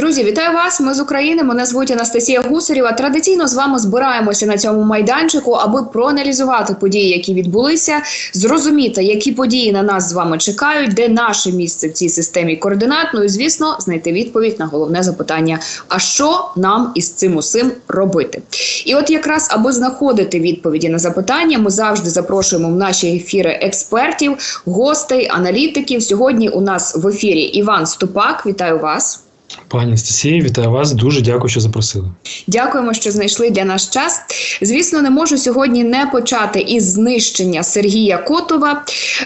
Друзі, вітаю вас! Ми з України. Мене звуть Анастасія Гусарєва. Традиційно з вами збираємося на цьому майданчику, аби проаналізувати події, які відбулися, зрозуміти, які події на нас з вами чекають, де наше місце в цій системі координат. Ну і звісно, знайти відповідь на головне запитання: а що нам із цим усім робити? І от якраз аби знаходити відповіді на запитання, ми завжди запрошуємо в наші ефіри експертів, гостей, аналітиків. Сьогодні у нас в ефірі Іван Ступак. Вітаю вас. Пані Анастасія, вітаю вас. Дуже дякую, що запросили. Дякуємо, що знайшли для нас час. Звісно, не можу сьогодні не почати із знищення Сергія Котова.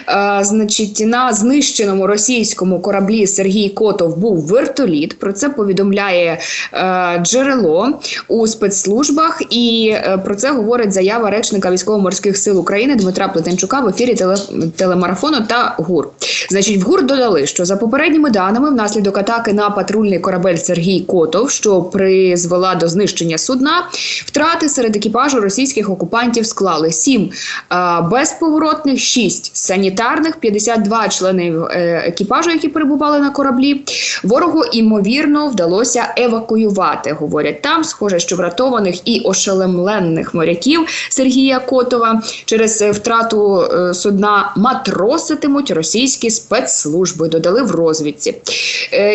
Е, значить, на знищеному російському кораблі Сергій Котов був вертоліт. Про це повідомляє е, джерело у спецслужбах, і е, про це говорить заява речника військово-морських сил України Дмитра Плетенчука в ефірі теле, телемарафону та ГУР. Значить, в ГУР додали, що за попередніми даними, внаслідок атаки на патрульний корабель Сергій Котов, що призвела до знищення судна, втрати серед екіпажу російських окупантів склали 7 е, безповоротних, 6 санітарних, 52 члени е, екіпажу, які перебували на кораблі. Ворогу імовірно вдалося евакуювати. Говорять там, схоже, що врятованих і ошелемлених моряків Сергія Котова через е, втрату е, судна матроситимуть російські спецслужби. Додали в розвідці.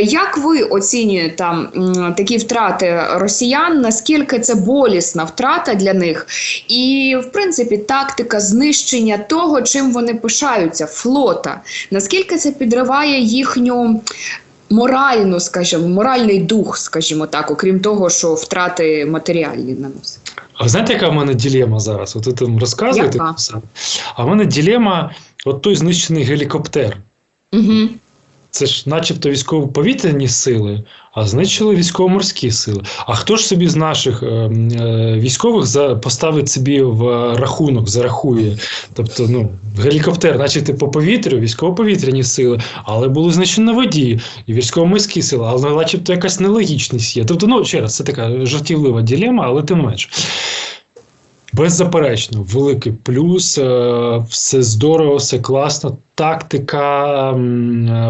Як ви оцінюєте там такі втрати росіян? Наскільки це болісна втрата для них? І в принципі тактика знищення того, чим вони пишаються, флота. Наскільки це підриває їхню моральну, скажімо, моральний дух, скажімо так, окрім того, що втрати матеріальні наносить? А ви знаєте, яка в мене ділема зараз? От ви там розказуєте Яка? А в мене ділема от той знищений гелікоптер. Угу. Це ж начебто військово-повітряні сили, а знищили військово-морські сили. А хто ж собі з наших е, е, військових за, поставить собі в рахунок, зарахує? Тобто, ну, гелікоптер, начебто по повітрю, військово-повітряні сили, але були знищені на воді, і військово-морські сили, але начебто якась нелогічність є. Тобто, ну, ще раз, це така жартівлива ділема, але тим менше. Беззаперечно, великий плюс, е, все здорово, все класно. Тактика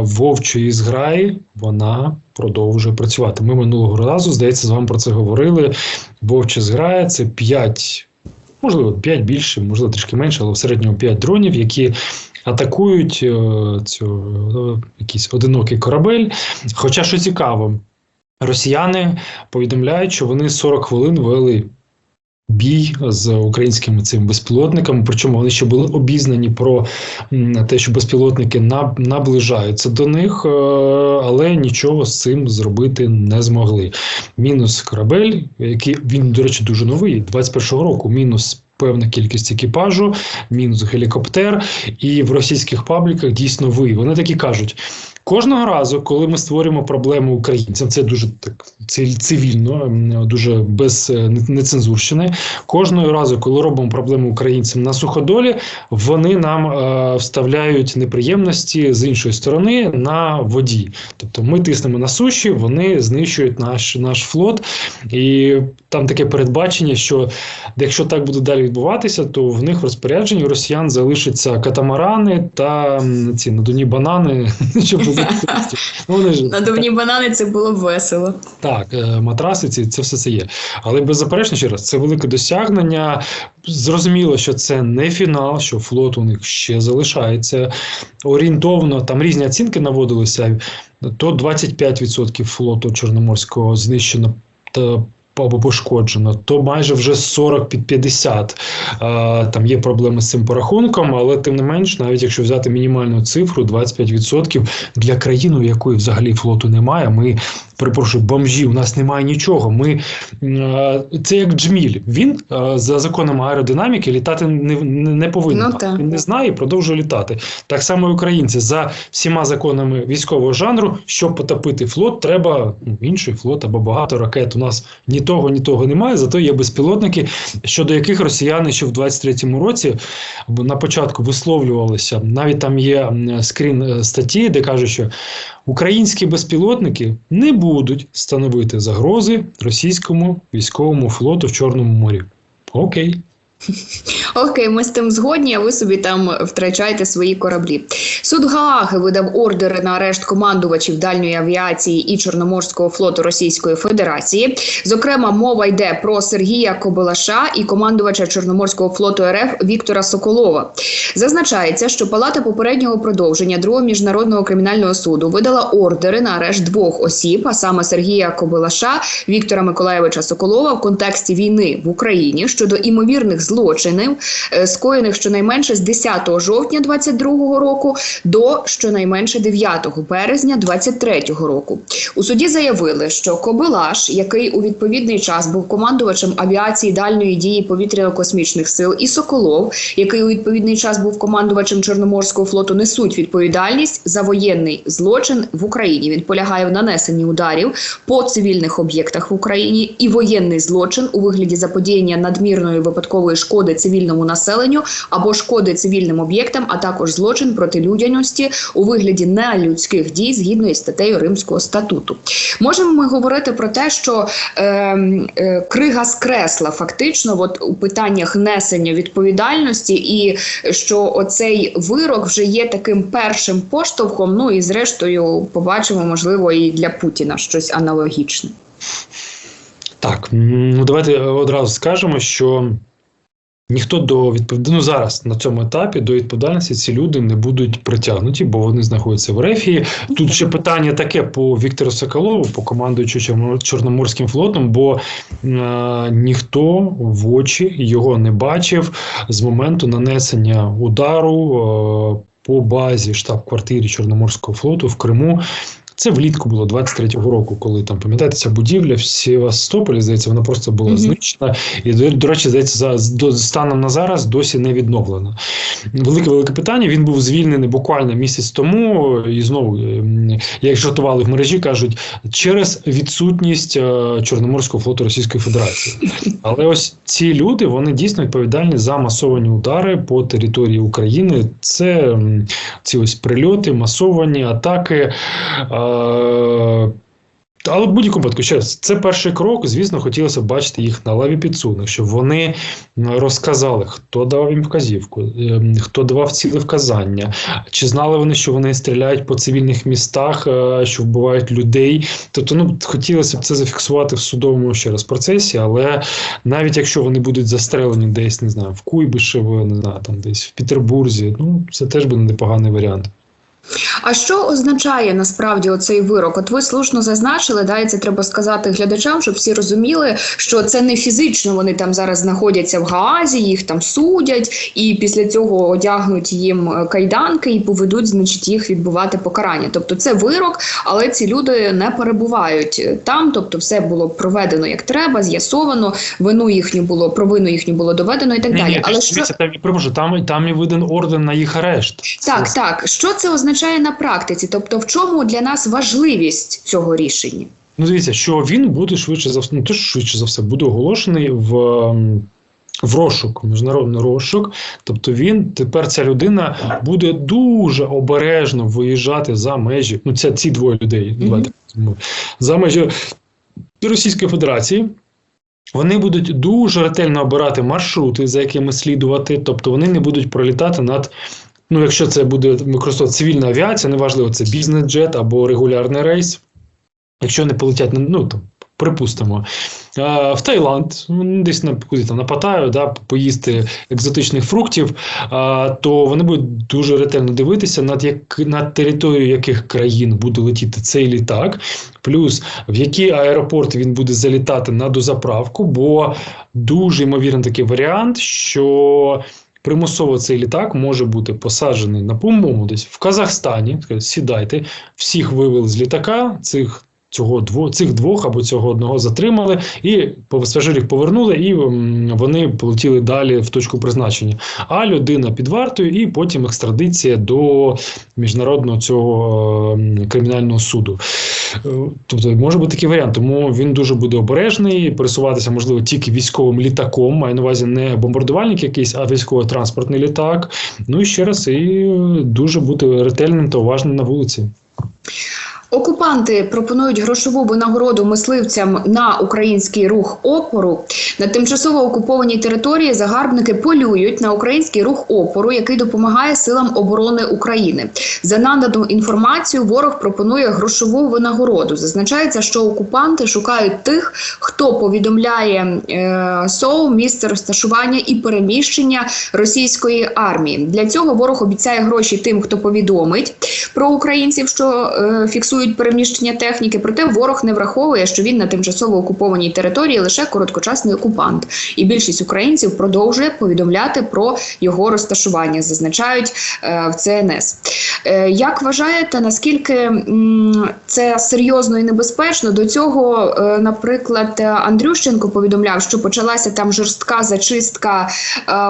вовчої зграї вона продовжує працювати. Ми минулого разу, здається, з вами про це говорили. Вовча зграя це 5, можливо, 5 більше, можливо, трішки менше, але в середньому 5 дронів, які атакують е, цю, е, якийсь одинокий корабель. Хоча що цікаво, росіяни повідомляють, що вони 40 хвилин вели бій з українськими цими безпілотниками. Причому вони ще були обізнані про те, що безпілотники наближаються до них, е, але нічого з цим зробити не змогли. Мінус корабель, який він, до речі, дуже новий, 21-го року. Мінус. Певна кількість екіпажу, мінус гелікоптер, і в російських пабліках дійсно ви. Вони такі кажуть: кожного разу, коли ми створюємо проблему українцям, це дуже так ци- цивільно, дуже без е, нецензурщини. Кожного разу, коли робимо проблему українцям на суходолі, вони нам е, вставляють неприємності з іншої сторони на воді. Тобто ми тиснемо на суші, вони знищують наш, наш флот, і там таке передбачення, що якщо так буде далі відбуватися, то в них в розпорядженні росіян залишаться катамарани та ці надувні банани, щоб Ну, Надувні банани це було б весело. так, е, матраси, ці, це все це є. Але беззаперечно, ще раз, це велике досягнення. Зрозуміло, що це не фінал, що флот у них ще залишається. Орієнтовно, там різні оцінки наводилися, то 25% флоту Чорноморського знищено та або пошкоджено, то майже вже 40 під 50. Е, там є проблеми з цим порахунком, але тим не менш, навіть якщо взяти мінімальну цифру 25% для країни, у якої взагалі флоту немає, ми перепрошую, бомжі, у нас немає нічого. Ми е, це як джміль. Він е, за законом аеродинаміки літати не, не, не повинен. Ну. Він не знає і продовжує літати. Так само і українці за всіма законами військового жанру, щоб потопити флот, треба ну, інший флот або багато ракет. У нас ні того, ні того немає. Зато є безпілотники, щодо яких росіяни ще в 23-му році на початку висловлювалися. Навіть там є скрін е, статті, де кажуть, що українські безпілотники не будуть становити загрози російському військовому флоту в Чорному морі. Окей. Окей, ми з тим згодні, а ви собі там втрачаєте свої кораблі. Суд Гааги видав ордери на арешт командувачів дальньої авіації і Чорноморського флоту Російської Федерації. Зокрема, мова йде про Сергія Кобилаша і командувача Чорноморського флоту РФ Віктора Соколова. Зазначається, що палата попереднього продовження другого міжнародного кримінального суду видала ордери на арешт двох осіб, а саме Сергія Кобилаша, Віктора Миколаєвича Соколова в контексті війни в Україні щодо імовірних злочинів, е, скоєних щонайменше з 10 жовтня 22 року до щонайменше 9 березня 23 року. У суді заявили, що Кобилаш, який у відповідний час був командувачем авіації дальньої дії повітряно-космічних сил, і Соколов, який у відповідний час був командувачем Чорноморського флоту, несуть відповідальність за воєнний злочин в Україні. Він полягає в нанесенні ударів по цивільних об'єктах в Україні і воєнний злочин у вигляді заподіяння надмірної випадкової шкоди цивільному населенню або шкоди цивільним об'єктам, а також злочин проти людяності у вигляді нелюдських дій згідно із статтею Римського статуту. Можемо ми говорити про те, що е, е, крига скресла фактично, от у питаннях несення відповідальності, і що оцей вирок вже є таким першим поштовхом. Ну і зрештою побачимо, можливо, і для Путіна щось аналогічне. Так, ну давайте одразу скажемо, що ніхто до відповідальності, ну зараз на цьому етапі до відповідальності ці люди не будуть притягнуті, бо вони знаходяться в Рефії. Тут ще питання таке по Віктору Соколову, по командуючу Чорно- Чорноморським флотом, бо е, ніхто в очі його не бачив з моменту нанесення удару. Е, по базі штаб-квартирі Чорноморського флоту в Криму це влітку було 23-го року, коли там пам'ятаєте, ця будівля в Севастополі, здається, вона просто була Мгм. знищена. І до, до речі, здається, за до станом на зараз досі не відновлена. Велике велике питання. Він був звільнений буквально місяць тому. І знову, ем, як жартували в мережі, кажуть, через відсутність е, Чорноморського флоту Російської Федерації. Але ось ці люди вони дійсно відповідальні за масовані удари по території України. Це ці ось прильоти, масовані атаки. Е, але в будь-якому випадку, ще раз, це перший крок. Звісно, хотілося б бачити їх на лаві підсудних, щоб вони розказали, хто давав їм вказівку, ем, хто давав ціле вказання, чи знали вони, що вони стріляють по цивільних містах, е, що вбивають людей. Тобто, ну хотілося б це зафіксувати в судовому ще раз процесі, але навіть якщо вони будуть застрелені десь, не знаю, в Куйбишево, не знаю, там десь в Петербурзі, ну це теж буде непоганий варіант. А що означає насправді оцей вирок? От ви слушно зазначили, да, і це треба сказати глядачам, щоб всі розуміли, що це не фізично. Вони там зараз знаходяться в Гаазі, їх там судять, і після цього одягнуть їм е, кайданки і поведуть, значить, їх відбувати покарання. Тобто це вирок, але ці люди не перебувають е, там. Тобто, все було проведено як треба, з'ясовано. Вину їхню було провину їхню було доведено і так далі. Ні, Але ні, що там, перепрошую, там, там і виден орден на їх арешт. так, Це- так. Що це означає на практиці? Тобто, в чому для нас важливість цього рішення? Ну, дивіться, що він буде швидше за все, ну то швидше за все, буде оголошений в. ем, В розшук, міжнародний розшук, тобто він тепер ця людина буде дуже обережно виїжджати за межі. Ну, це ці двоє людей. Давайте візьмемо. за межі Російської Федерації. Вони будуть дуже ретельно обирати маршрути, за якими слідувати. Тобто вони не будуть пролітати над. Ну, якщо це буде використовувати цивільна авіація, неважливо, це бізнес-джет або регулярний рейс. Якщо не полетять, ну там, припустимо, в Таїланд, десь на куди там на Паттайю, да, поїсти екзотичних фруктів, то вони будуть дуже ретельно дивитися, над як над територією яких країн буде летіти цей літак, плюс в які аеропорти він буде залітати на дозаправку, бо дуже ймовірний такий варіант, що. Примусово цей літак може бути посаджений на по-моєму десь в Казахстані. Сідайте, всіх вивели з літака, цих цього дво, цих двох або цього одного затримали, і пасажирів повернули, і вони полетіли далі в точку призначення. А людина під вартою, і потім екстрадиція до міжнародного цього кримінального суду. Е, Тобто може бути такий варіант, тому він дуже буде обережний, пересуватися можливо тільки військовим літаком, маю на увазі не бомбардувальник якийсь, а військово-транспортний літак. Ну і ще раз, і дуже бути ретельним та уважним на вулиці. Окупанти пропонують грошову винагороду мисливцям на український рух опору. На тимчасово окупованій території загарбники полюють на український рух опору, який допомагає силам оборони України. За надану інформацію, ворог пропонує грошову винагороду. Зазначається, що окупанти шукають тих, хто повідомляє е, СОУ місце розташування і переміщення російської армії. Для цього ворог обіцяє гроші тим, хто повідомить про українців, що е, фіксують переміщення техніки. Проте ворог не враховує, що він на тимчасово окупованій території лише короткочасний окупант, і більшість українців продовжує повідомляти про його розташування, зазначають е, в ЦНС. Е, як вважаєте, наскільки це серйозно і небезпечно? До цього, е, наприклад, Андрющенко повідомляв, що почалася там жорстка зачистка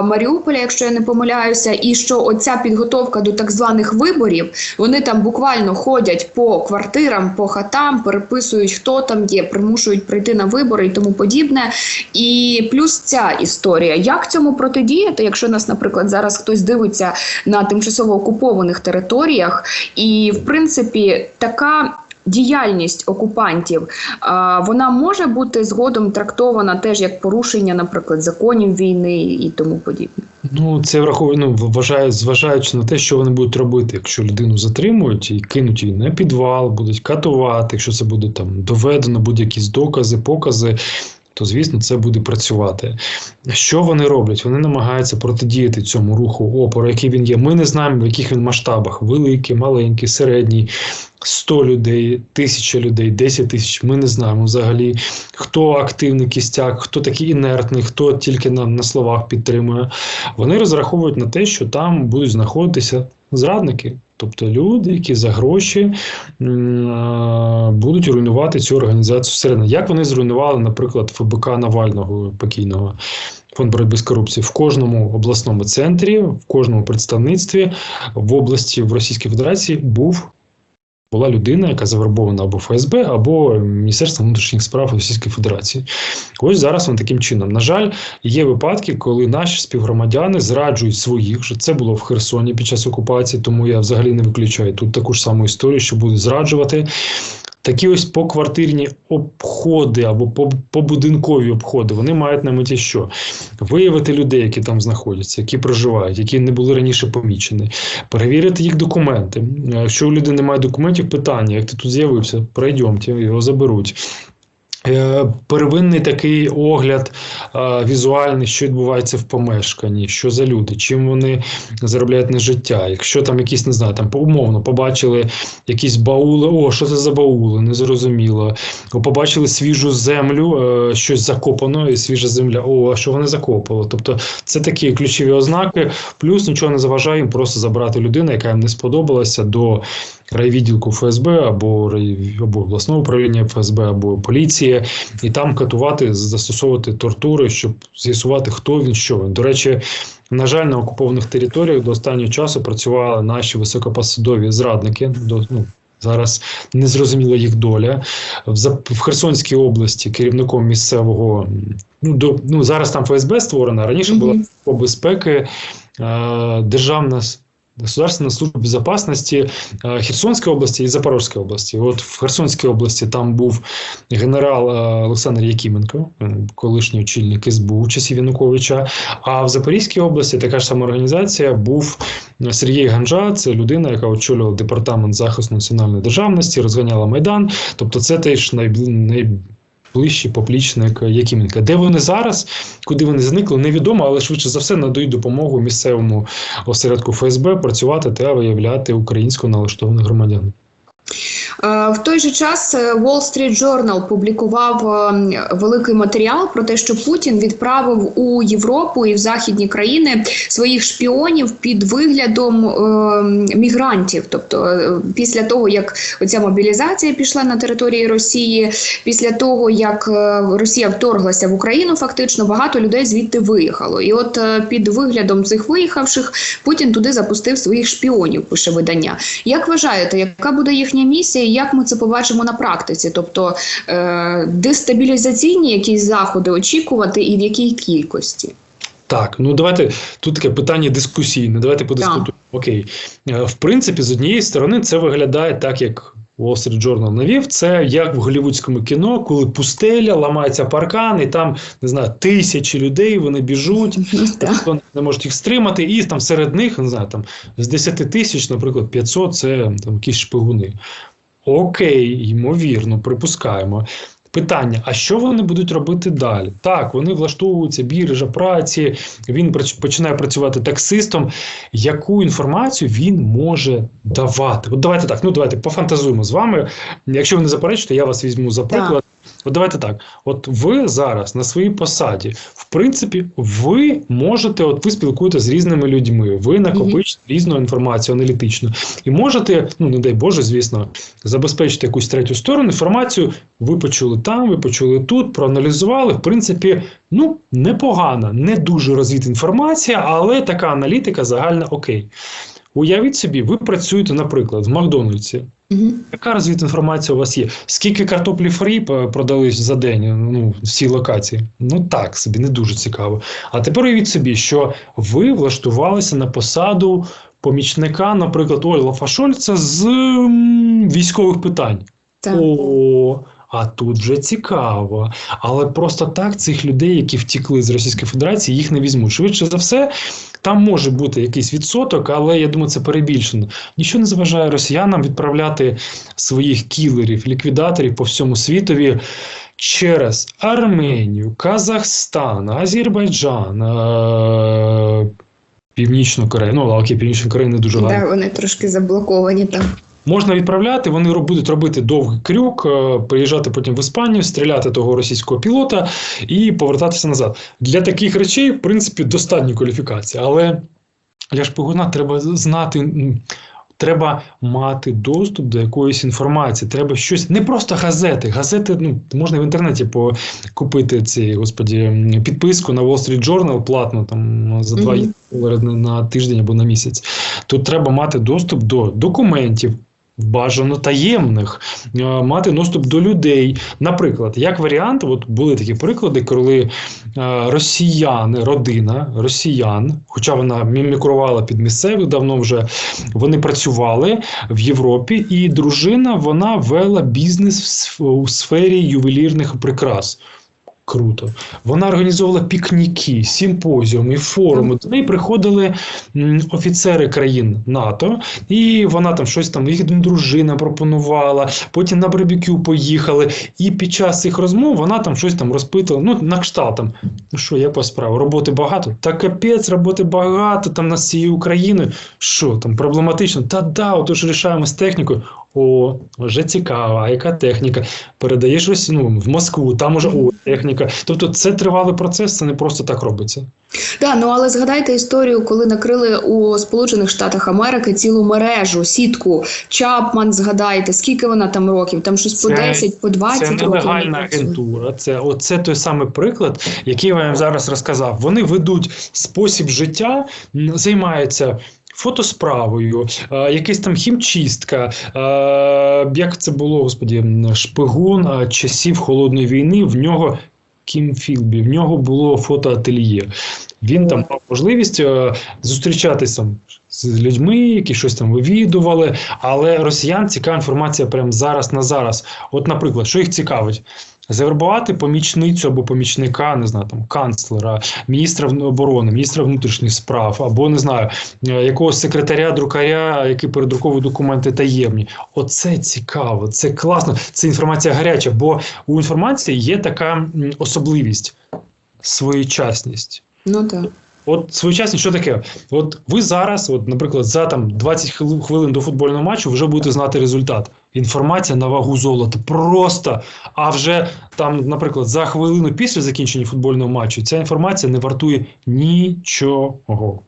Маріуполя, якщо я не помиляюся, і що оця підготовка до так званих виборів вони там буквально ходять по квартирам, по хатам, переписують, хто там є, примушують прийти на вибори і тому подібне. І плюс ця історія. Як цьому протидіяти, якщо нас, наприклад, зараз хтось дивиться на тимчасово окупованих територіях, і в принципі така. Діяльність окупантів вона може бути згодом трактована теж як порушення, наприклад, законів війни і тому подібне. Ну, це враховано ну, вважає, зважаючи на те, що вони будуть робити, якщо людину затримують і кинуть її на підвал, будуть катувати, якщо це буде там доведено, будь-які докази, покази. То, звісно, це буде працювати. Що вони роблять? Вони намагаються протидіяти цьому руху опору, який він є. Ми не знаємо, в яких він масштабах: великий, маленький, середній, 100 людей, тисяча людей, 10 тисяч. Ми не знаємо взагалі, хто активний кістяк, хто такий інертний, хто тільки на, на словах підтримує. Вони розраховують на те, що там будуть знаходитися зрадники. Тобто люди, які за гроші будуть руйнувати цю організацію всередині. Як вони зруйнували, наприклад, ФБК Навального покійного фонд боротьби з корупцією в кожному обласному центрі, в кожному представництві в області в Російській Федерації був. Була людина, яка завербована або ФСБ, або Міністерство внутрішніх справ Російської Федерації. Ось зараз він таким чином. На жаль, є випадки, коли наші співгромадяни зраджують своїх. Що це було в Херсоні під час окупації, тому я взагалі не виключаю тут таку ж саму історію, що будуть зраджувати. Такі ось поквартирні обходи або побудинкові обходи, вони мають на меті що? Виявити людей, які там знаходяться, які проживають, які не були раніше помічені, перевірити їх документи. Якщо у людини немає документів, питання, як ти тут з'явився, пройдемте, його заберуть. Первинний такий огляд візуальний, що відбувається в помешканні, що за люди, чим вони заробляють на життя. Якщо там якісь, не знаю, там умовно побачили якісь баули, о, що це за баули, незрозуміло. Побачили свіжу землю, щось закопано, і свіжа земля, о, а що вони закопали. Тобто це такі ключові ознаки, плюс нічого не заважає їм просто забрати людину, яка їм не сподобалася до райвідділку ФСБ або або обласного управління ФСБ, або поліції, і там катувати, застосовувати тортури, щоб з'ясувати, хто він, що він. До речі, на жаль, на окупованих територіях до останнього часу працювали наші високопосадові зрадники. До ну. Зараз незрозуміла їх доля в в Херсонській області керівником місцевого. Ну до ну зараз там ФСБ створена раніше була по безпеки е, державна Государственная служба безопасности Херсонської області і Запорозької області. От в Херсонській області там був генерал Олександр Якименко, колишній очільник СБУ часів Януковича. А в Запорізькій області така ж сама організація був Сергій Ганжа. Це людина, яка очолювала департамент захисту національної державності, розганяла майдан. Тобто, це теж найбільш ближчий поплічник Якименка. Де вони зараз, куди вони зникли, невідомо, але швидше за все надають допомогу місцевому осередку ФСБ працювати та виявляти українсько налаштованих громадян. В той же час е, Wall Street Journal публікував е, великий матеріал про те, що Путін відправив у Європу і в західні країни своїх шпіонів під виглядом е, мігрантів. Тобто, е, після того як оця мобілізація пішла на території Росії, після того як Росія вторглася в Україну, фактично багато людей звідти виїхало. І от е, під виглядом цих виїхавших Путін туди запустив своїх шпіонів. Пише видання. Як вважаєте, яка буде їхня місія? Як ми це побачимо на практиці, тобто е, дестабілізаційні якісь заходи очікувати і в якій кількості? Так, ну давайте тут таке питання дискусійне. Давайте подискутуємо. Окей, е, в принципі, з однієї сторони, це виглядає так, як Wall Street Journal навів, це як в голівудському кіно, коли пустеля, ламається паркан, і там не знаю, тисячі людей вони біжуть, Ну, ніхто не можуть їх стримати, і там серед них не знаю, там з 10 тисяч, наприклад, 500 це там якісь шпигуни. Окей, ймовірно, припускаємо. Питання: а що вони будуть робити далі? Так, вони влаштовуються біржа праці, він починає працювати таксистом. Яку інформацію він може давати? От давайте так. Ну давайте пофантазуємо з вами. Якщо ви не заперечите, я вас візьму за приклад. От давайте так. От ви зараз на своїй посаді, в принципі, ви можете, от ви спілкуєтеся з різними людьми, ви накопичите різну інформацію аналітичну, і можете, ну не дай Боже, звісно, забезпечити якусь третю сторону. Інформацію ви почули там, ви почули тут, проаналізували. В принципі, ну непогана, не дуже розвита інформація, але така аналітика загальна окей. Уявіть собі, ви працюєте, наприклад, в Макдональдсі. Мгм. Яка розвита інформація у вас є? Скільки картоплі фрі п- продали за день ну, в цій локації? Ну так собі, не дуже цікаво. А тепер уявіть собі, що ви влаштувалися на посаду помічника, наприклад, Ольга Фашольца з м, військових питань. Так. О, а тут вже цікаво. Але просто так цих людей, які втікли з Російської Федерації, їх не візьмуть. Швидше за все, там може бути якийсь відсоток, але я думаю, це перебільшено. Нічого не заважає росіянам відправляти своїх кілерів, ліквідаторів по всьому світові. Через Арменію, Казахстан, Азербайджан, е- Північну Корею. Ну, окей, Північну Корею не дуже гарно. Да, вони трошки заблоковані там. Можна відправляти, вони будуть робити довгий крюк, е, приїжджати потім в Іспанію, стріляти того російського пілота і повертатися назад. Для таких речей, в принципі, достатньо кваліфікації. Але для шпигуна треба знати. Треба мати доступ до якоїсь інформації. Треба щось не просто газети. Газети ну можна в інтернеті купити ці господі підписку на Wall Street Journal платно там за 2 Мгм. долари на тиждень або на місяць. Тут треба мати доступ до документів. Бажано таємних, е, мати доступ до людей. Наприклад, як варіант, от були такі приклади, коли е, росіяни, родина росіян, хоча вона мімікрувала під місцевих давно вже, вони працювали в Європі, і дружина вона вела бізнес у сфері ювелірних прикрас. Круто. Вона організовувала пікніки, симпозіуми, форуми. До неї приходили офіцери країн НАТО, і вона там щось там, їх дружина пропонувала, потім на барбекю поїхали. І під час цих розмов вона там щось там розпитувала. Ну, на кшталт там. Ну що, я по справу? Роботи багато? Та капець, роботи багато там на цією Україною. Що там проблематично? Та да, отож рішаємо з технікою. О, вже цікаво, а яка техніка? Передаєш ось ну, в Москву, там уже о, техніка. Тобто це тривалий процес, це не просто так робиться. Да, ну але згадайте історію, коли накрили у Сполучених Штатах Америки цілу мережу, сітку. Чапман, згадайте, скільки вона там років? Там щось по Це- 10, по 20 Це років. нелегальна вона працює. агентура. Це оце той самий приклад, який я вам зараз розказав. Вони ведуть спосіб життя, займаються. Фотосправою, е, якась там хімчистка, е, як це було, господі, шпигун е, часів холодної війни. В нього Кім Філбі, в нього було фотоательє. Він там мав можливість зустрічатися з людьми, які щось там вивідували. Але росіян цікава інформація прямо зараз на зараз. От, наприклад, що їх цікавить? Завербувати помічницю або помічника, не знаю, там канцлера, міністра оборони, міністра внутрішніх справ, або не знаю, е, якогось секретаря, друкаря, який передруковує документи таємні. Оце цікаво, це класно, це інформація гаряча, бо у інформації є така особливість своєчасність. Ну так. От своєчасність, що таке? От ви зараз, от, наприклад, за там 20 хвили- хвилин до футбольного матчу вже будете знати результат. Інформація на вагу золота. Просто. А вже там, наприклад, за хвилину після закінчення футбольного матчу ця інформація не вартує нічого.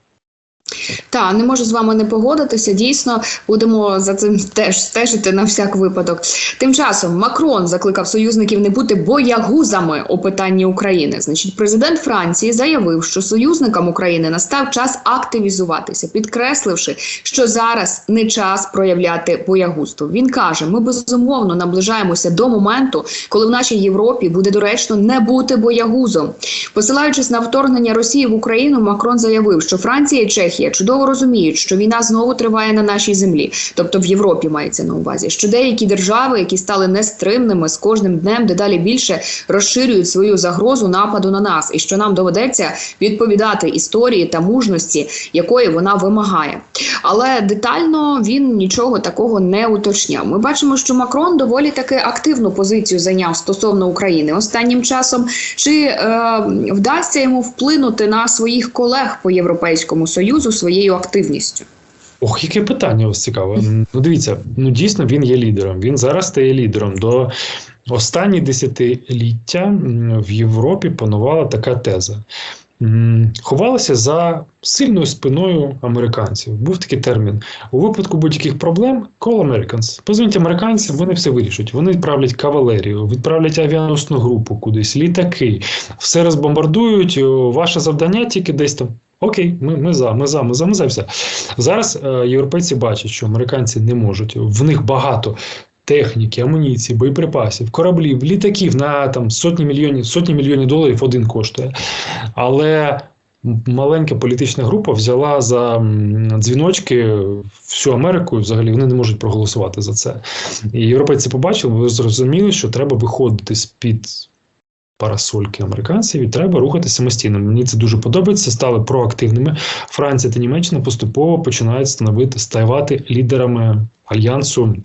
Та не можу з вами не погодитися. Дійсно, будемо за цим теж стежити на всяк випадок. Тим часом Макрон закликав союзників не бути боягузами у питанні України. Значить, президент Франції заявив, що союзникам України настав час активізуватися, підкресливши, що зараз не час проявляти боягузтво. Він каже: ми безумовно наближаємося до моменту, коли в нашій Європі буде доречно не бути боягузом. Посилаючись на вторгнення Росії в Україну, Макрон заявив, що Франція і Чехія таке, чудово розуміють, що війна знову триває на нашій землі, тобто в Європі мається на увазі, що деякі держави, які стали нестримними з кожним днем, дедалі більше розширюють свою загрозу нападу на нас, і що нам доведеться відповідати історії та мужності, якої вона вимагає. Але детально він нічого такого не уточняв. Ми бачимо, що Макрон доволі таки активну позицію зайняв стосовно України останнім часом. Чи е, вдасться йому вплинути на своїх колег по Європейському Союзу своєю активністю? Ох, яке питання ось цікаве. Ну, дивіться, ну дійсно він є лідером. Він зараз стає лідером. До останні десятиліття в Європі панувала така теза. Ховалися за сильною спиною американців. Був такий термін. У випадку будь-яких проблем call Americans. Позвоніть американцям, вони все вирішать. Вони відправлять кавалерію, відправлять авіаносну групу кудись, літаки, все розбомбардують. Ваше завдання тільки десь там. Окей, ми, ми за, ми за, ми за, ми за все. Зараз е, європейці бачать, що американці не можуть. В них багато техніки, амуніції, боєприпасів, кораблів, літаків на там сотні мільйонів, сотні мільйонів доларів один коштує. Але маленька політична група взяла за дзвіночки всю Америку, взагалі вони не можуть проголосувати за це. І європейці побачили, зрозуміли, що треба виходити з під парасольки американців і треба рухатися самостійно. Мені це дуже подобається. Стали проактивними. Франція та Німеччина поступово починають становити ставати лідерами альянсу.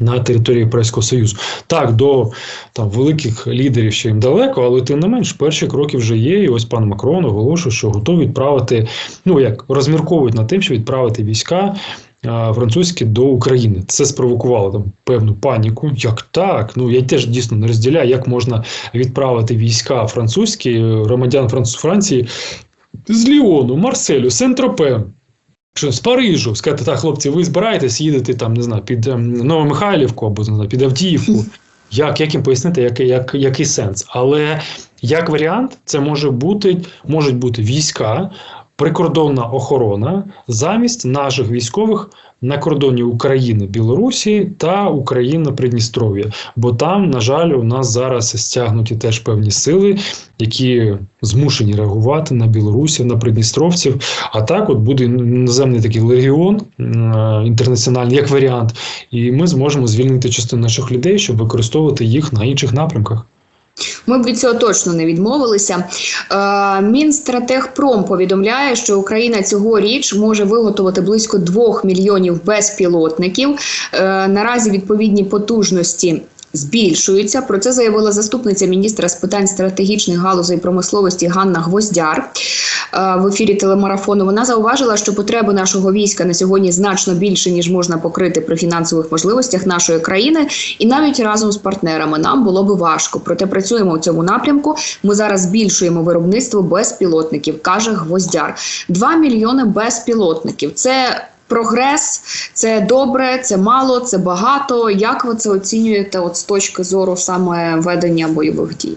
На території Європейського Союзу так до там великих лідерів ще їм далеко, але тим не менш перші кроки вже є. І ось пан Макрон оголошує, що готові відправити. Ну як розмірковують над тим, що відправити війська французькі до України. Це спровокувало там певну паніку. Як так? Ну я теж дійсно не розділяю, як можна відправити війська французькі громадян Франції з Ліону, Марселю, Сент-Тропе. Що з Парижу сказати, так, хлопці, ви збираєтесь їдете там, не знаю, під ем, Новомихайлівку або не знаю, під Авдіївку. Як, як їм пояснити, як, як, який сенс? Але як варіант, це може бути, можуть бути війська, прикордонна охорона замість наших військових на кордоні України, Білорусі та України Придністров'я. Бо там, на жаль, у нас зараз стягнуті теж певні сили, які змушені реагувати на білорусів, на придністровців. А так, от буде іноземний такий легіон е, інтернаціональний як варіант, і ми зможемо звільнити частину наших людей, щоб використовувати їх на інших напрямках. Ми б від цього точно не відмовилися. Е, Мінстратегпром повідомляє, що Україна цьогоріч може виготовити близько 2 мільйонів безпілотників. Е, наразі відповідні потужності. Збільшуються про це заявила заступниця міністра з питань стратегічних галузей промисловості Ганна Гвоздяр е, в ефірі телемарафону. Вона зауважила, що потреби нашого війська на сьогодні значно більше ніж можна покрити при фінансових можливостях нашої країни, і навіть разом з партнерами нам було би важко. Проте працюємо у цьому напрямку. Ми зараз збільшуємо виробництво безпілотників, каже Гвоздяр. 2 мільйони безпілотників. Це Прогрес це добре, це мало, це багато. Як ви це оцінюєте, от з точки зору саме ведення бойових дій?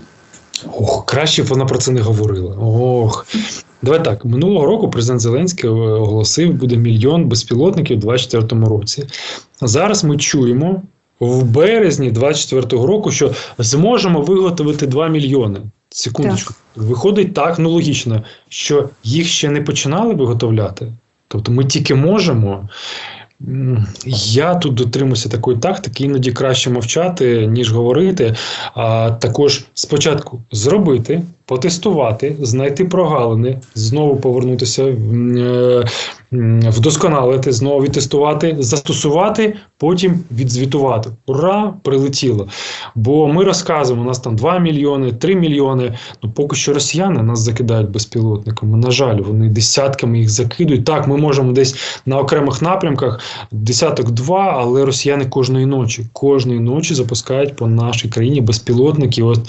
Ох, краще б вона про це не говорила. Ох. Давай так. Минулого року президент Зеленський е, оголосив, буде мільйон безпілотників у 2024 році. Зараз ми чуємо в березні 2024 року, що зможемо виготовити 2 мільйони. Секундочку. Виходить так, ну логічно, що їх ще не починали виготовляти. Тобто ми тільки можемо. Я тут дотримуюся такої тактики, іноді краще мовчати, ніж говорити. А також спочатку зробити, потестувати, знайти прогалини, знову повернутися, е, м, вдосконалити, знову відтестувати, застосувати, потім відзвітувати. Ура! Прилетіло. Бо ми розказуємо, у нас там 2 мільйони, 3 мільйони. Ну поки що росіяни нас закидають безпілотниками. На жаль, вони десятками їх закидують. Так, ми можемо десь на окремих напрямках десяток два, але росіяни кожної ночі, кожної ночі запускають по нашій країні безпілотники. От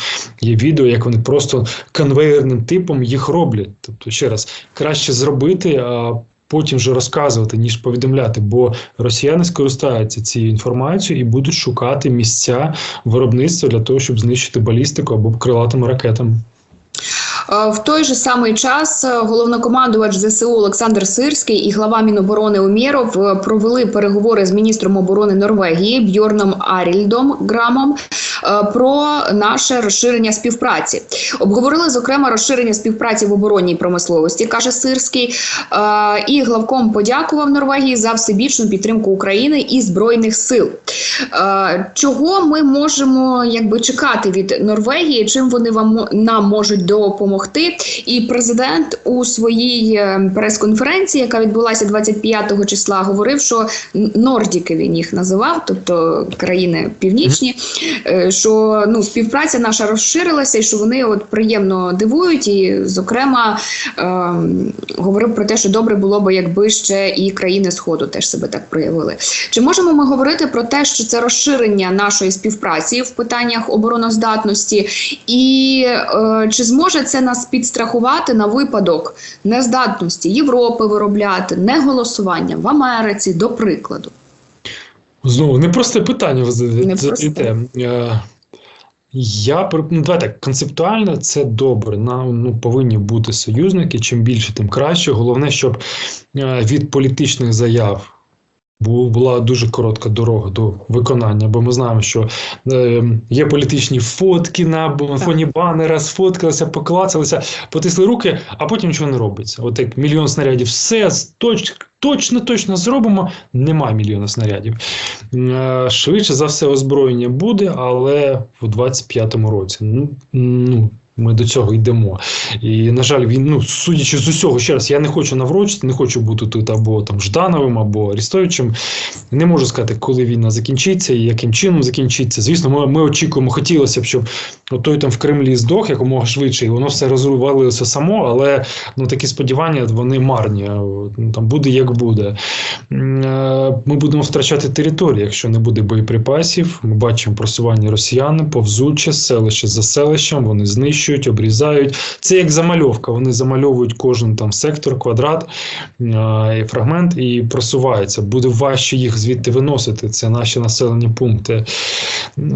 є відео, як вони просто конвейерним типом їх роблять. Тобто, ще раз, краще зробити. а Потім вже розказувати, ніж повідомляти, бо росіяни скористаються цією інформацією і будуть шукати місця виробництва для того, щоб знищити балістику або крилатими ракетами. В той же самий час е, головнокомандувач ЗСУ Олександр Сирський і глава Міноборони Умєров е, провели переговори з міністром оборони Норвегії Бьорном Арільдом Грамом. Е, про наше розширення співпраці. Обговорили зокрема розширення співпраці в оборонній промисловості, каже Сирський. Е, І главком подякував Норвегії за всебічну підтримку України і збройних сил. Е, Чого ми можемо якби чекати від Норвегії? Чим вони вам нам можуть допомогти? І президент у своїй прес-конференції, яка відбулася 25 числа, говорив, що Нордіки він їх називав, тобто країни північні, що ну співпраця наша розширилася, і що вони от приємно дивують. І, зокрема, е, говорив про те, що добре було би, якби ще і країни Сходу теж себе так проявили. Чи можемо ми говорити про те, що це розширення нашої співпраці в питаннях обороноздатності, і е, чи зможе це нас підстрахувати на випадок нездатності Європи виробляти, неголосування в Америці, до прикладу? Знову непросте питання ви задаєте. Е, Я ну, давай так, концептуально це добре. Нам ну, повинні бути союзники. Чим більше, тим краще. Головне, щоб е, від політичних заяв була дуже коротка дорога до виконання, бо ми знаємо, що е, є політичні фотки на фоні банера, сфоткалися, поклацалися, потисли руки, а потім нічого не робиться. От як мільйон снарядів, все точ, точно, точно зробимо. Немає мільйона снарядів. Е, Швидше за все, озброєння буде, але в 25-му році. Ну, ну, ми до цього йдемо. І, на жаль, він, ну, судячи з усього, ще раз, я не хочу наврочити, не хочу бути тут або там Ждановим, або Арістовичем. Не можу сказати, коли війна закінчиться і яким чином закінчиться. Звісно, ми, ми очікуємо, хотілося б, щоб той там в Кремлі здох якомога швидше, і воно все розвалилося само, але ну, такі сподівання вони марні. Ну, Там буде як буде. Е, Ми будемо втрачати територію, якщо не буде боєприпасів. Ми бачимо просування росіян, повзуче, селище за селищем, вони знищують, обрізають. Це як замальовка. Вони замальовують кожен там сектор, квадрат е, і фрагмент і просуваються. Буде важче їх звідти виносити. Це наші населені пункти.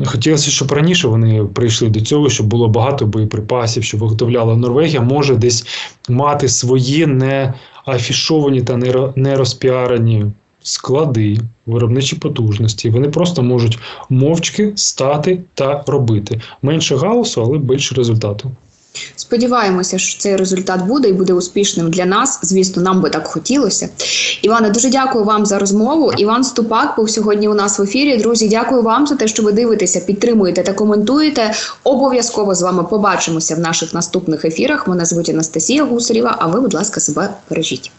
Хотілося, щоб раніше вони прийшли до цього, щоб було багато боєприпасів, щоб виготовляла Норвегія, може десь мати свої не афішовані та не розпіарені склади, виробничі потужності. Вони просто можуть мовчки стати та робити. Менше галасу, але більше результату. Сподіваємося, що цей результат буде і буде успішним для нас. Звісно, нам би так хотілося. Іване, дуже дякую вам за розмову. Іван Ступак був сьогодні у нас в ефірі. Друзі, дякую вам за те, що ви дивитеся, підтримуєте та коментуєте. Обов'язково з вами побачимося в наших наступних ефірах. Мене звуть Анастасія Гусарєва. А ви, будь ласка, себе бережіть.